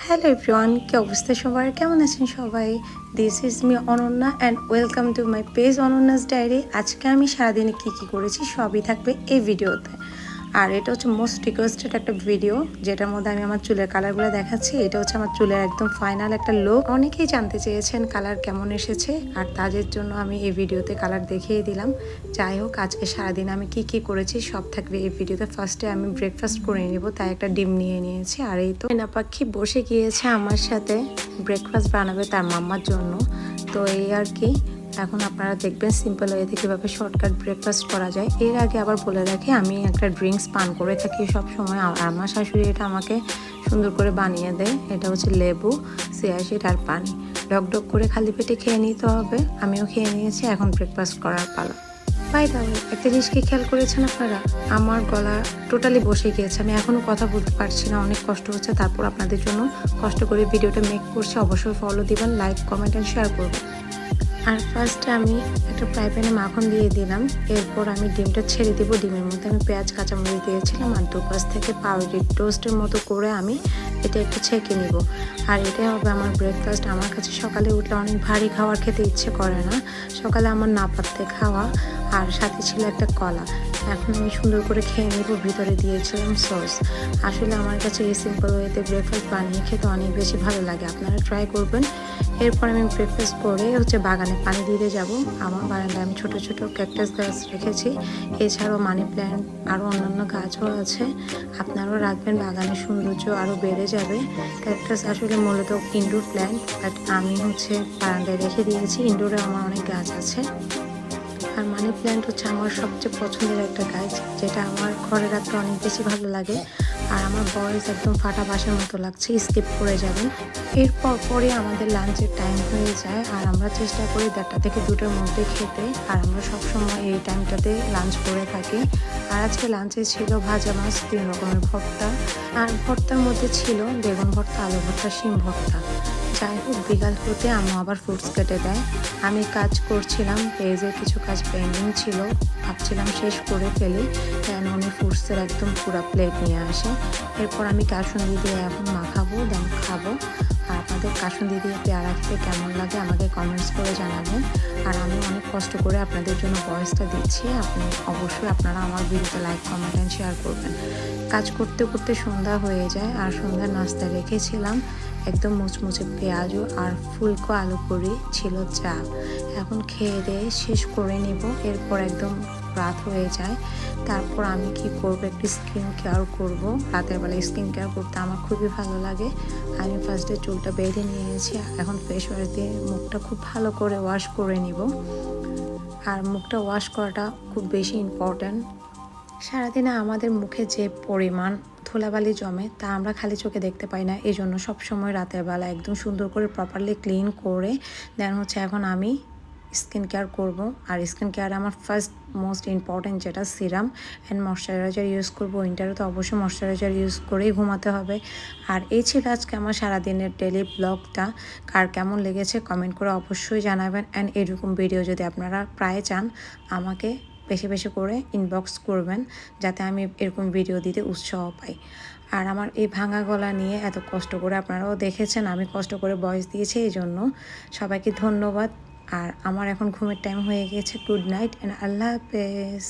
Hello everyone কে অবস্থা সবার? কেমন আছেন সবাই? This is me Ananya and welcome to my page Ananya's diary আজকে আমি সারাদিনে কী কী করেছি সবই থাকবে এই ভিডিওতে আর এটা হচ্ছে মোস্ট রিকোয়েস্টেড একটা ভিডিও যেটার মধ্যে আমি আমার চুলের কালারগুলো দেখাচ্ছি। এটা হচ্ছে আমার চুলের একদম ফাইনাল একটা লুক অনেকেই জানতে চেয়েছেন কালার কেমন এসেছে, আর তাদের জন্য আমি এই ভিডিওতে কালার দেখিয়ে দিলাম। যাই হোক, আজকে সারাদিন আমি কি কি করেছি সব থাকবে এই ভিডিওতে ফার্স্টে আমি ব্রেকফাস্ট করে নেব, তাই একটা ডিম নিয়ে নিয়েছি। আর এই তো না পাখি বসে গিয়েছে আমার সাথে ব্রেকফাস্ট বানাবে তার মাম্মার জন্য। তো এই আর কি এখন আপনারা দেখবেন সিম্পল ওয়েতে কীভাবে শর্টকাট ব্রেকফাস্ট করা যায়। এর আগে আবার বলে রাখি, আমি একটা ড্রিঙ্কস পান করে থাকি সব সময় আর আমার শাশুড়ি এটা আমাকে সুন্দর করে বানিয়ে দেয়। এটা হচ্ছে লেবু সিয়াশিট আর পানি। ডক ডক করে খালি পেটে খেয়ে নিতে হবে। আমিও খেয়ে নিয়েছি, এখন ব্রেকফাস্ট করার পালা। বাই দাও একটা জিনিস কি খেয়াল করেছেন আপনারা? আমার গলা টোটালি বসে গিয়েছে। আমি এখনও কথা বলতে পারছি না, অনেক কষ্ট হচ্ছে। তারপর আপনাদের জন্য কষ্ট করে ভিডিওটা মেক করছি। অবশ্যই ফলো দিবেন লাইক কমেন্ট অ্যান্ড শেয়ার করবেন। আর ফার্স্টে আমি একটা ফ্রাই প্যানে মাখন দিয়ে দিলাম। এরপর আমি ডিমটা ছেড়ে দিব। ডিমের মধ্যে আমি পেঁয়াজ, কাঁচামরিচ দিয়েছিলাম আর দুপাশ থেকে পাউরুটির টোস্টের মতো করে আমি এটা একটু ছেঁকে নিব। আর এটাই হবে আমার ব্রেকফাস্ট আমার কাছে সকালে উঠলে অনেক ভারী খাওয়ার খেতে ইচ্ছে করে না। সকালে আমার না পাততে খাওয়া আর সাথে ছিল একটা কলা। এখন আমি সুন্দর করে খেয়ে নেব, ভিতরে দিয়েছিলাম সস। আসলে আমার কাছে এই সিম্পল ওয়েতে ব্রেকফাস্ট বানিয়ে খেতে অনেক বেশি ভালো লাগে। আপনারা ট্রাই করবেন। এরপর আমি ব্রেকফাস্ট করে হচ্ছে বাগানে পানি দিতে যাব। আমার বারান্দায় আমি ছোট ছোট ক্যাকটাস গাছ রেখেছি। এছাড়াও মানি প্ল্যান্ট আরও অন্যান্য গাছও আছে। আপনারাও রাখবেন, বাগানের সৌন্দর্য আরও বেড়ে যাবে। ক্যাকটাস আসলে মূলত ইনডোর প্ল্যান্ট বাট আমি হচ্ছে বারান্দায় রেখে দিয়েছি। ইনডোরে আমার অনেক গাছ আছে। আর মানি প্ল্যান্ট হচ্ছে আমার সবচেয়ে পছন্দের একটা গাছ, যেটা আমার ঘরে রাখতে অনেক বেশি ভালো লাগে। আর আমার বয়স একদম ফাটা বাসের মতো লাগছে স্কিপ করে যাবেন। এরপর পরে আমাদের লাঞ্চের টাইম হয়ে যায়, আর আমরা চেষ্টা করি দেড়টা থেকে দুটোর মধ্যে খেতে, আর আমরা সবসময় এই টাইমটাতে লাঞ্চ করে থাকি। আর আজকে লাঞ্চে ছিল ভাজা মাছ, তিন রকমের ভর্তা। আর ভর্তার মধ্যে ছিল বেগুন ভর্তা, আলু ভর্তা, শিম ভর্তা। যাই হোক বিকাল হতে আম্মু আবার ফ্রুটস কেটে দেয়। আমি কাজ করছিলাম পেজের কিছু কাজ পেন্ডিং ছিল। ভাবছিলাম শেষ করে ফেলি। দেন উনি ফ্রুটসের একদম পুরো প্লেট নিয়ে আসে। এরপর আমি কাসুন্দি দিয়ে এখন মাখাবো দেন খাব। আর আপনাদের কাসুন্দি দিয়ে পেয়ারা খেতে কেমন লাগে আমাকে কমেন্টস করে জানাবেন। আর আমি অনেক কষ্ট করে আপনাদের জন্য ভয়েসটা দিচ্ছি। আপনি অবশ্যই আপনারা আমার ভিডিওতে লাইক কমেন্ট অ্যান্ড শেয়ার করবেন। কাজ করতে করতে সন্ধ্যা হয়ে যায়। আর সন্ধ্যার নাস্তা রেখেছিলাম। একদম মুচমুচে পেঁয়াজও আর ফুলকো আলু পুরি ছিল চা। এখন খেয়ে দিয়ে শেষ করে নিব, এরপর একদম রাত হয়ে যায়। তারপর আমি কি করব, একটু স্কিন কেয়ার করব। রাতের বেলায় স্কিন কেয়ার করতে আমার খুবই ভালো লাগে। আমি ফার্স্টে চুলটা বেঁধে নিয়েছি এখন ফেস ওয়াশ দিয়ে মুখটা খুব ভালো করে ওয়াশ করে নিব। আর মুখটা ওয়াশ করাটা খুব বেশি ইম্পর্ট্যান্ট সারাদিনে আমাদের মুখে যে পরিমাণ ধুলাবালি জমে, তা আমরা খালি চোখে দেখতে পাই না। এই জন্য সবসময় রাতের বেলা একদম সুন্দর করে প্রপারলি ক্লিন করে দেন হচ্ছে এখন আমি স্কিন কেয়ার করব। আর স্কিন কেয়ার আমার ফার্স্ট মোস্ট ইম্পর্ট্যান্ট যেটা সিরাম অ্যান্ড ময়শ্চারাইজার ইউজ করব। উইন্টারে তো অবশ্যই ময়শ্চারাইজার ইউজ করেই ঘুমাতে হবে। আর এই ছিল আজকে আমার সারাদিনের ডেলি ব্লগটা কার কেমন লেগেছে কমেন্ট করে অবশ্যই জানাবেন। অ্যান্ড এরকম ভিডিও যদি আপনারা প্রায় চান, আমাকে বেশি বেশি করে ইনবক্স করবেন, যাতে আমি এরকম ভিডিও দিতে উৎসাহ পাই। আর আমার এই ভাঙা গলা নিয়ে এত কষ্ট করে আপনারাও দেখেছেন, আমি কষ্ট করে বয়স দিয়েছি, এই জন্য সবাইকে ধন্যবাদ। আর আমার এখন ঘুমের টাইম হয়ে গেছে গুড নাইট অ্যান্ড আল্লাহ হাফেজ।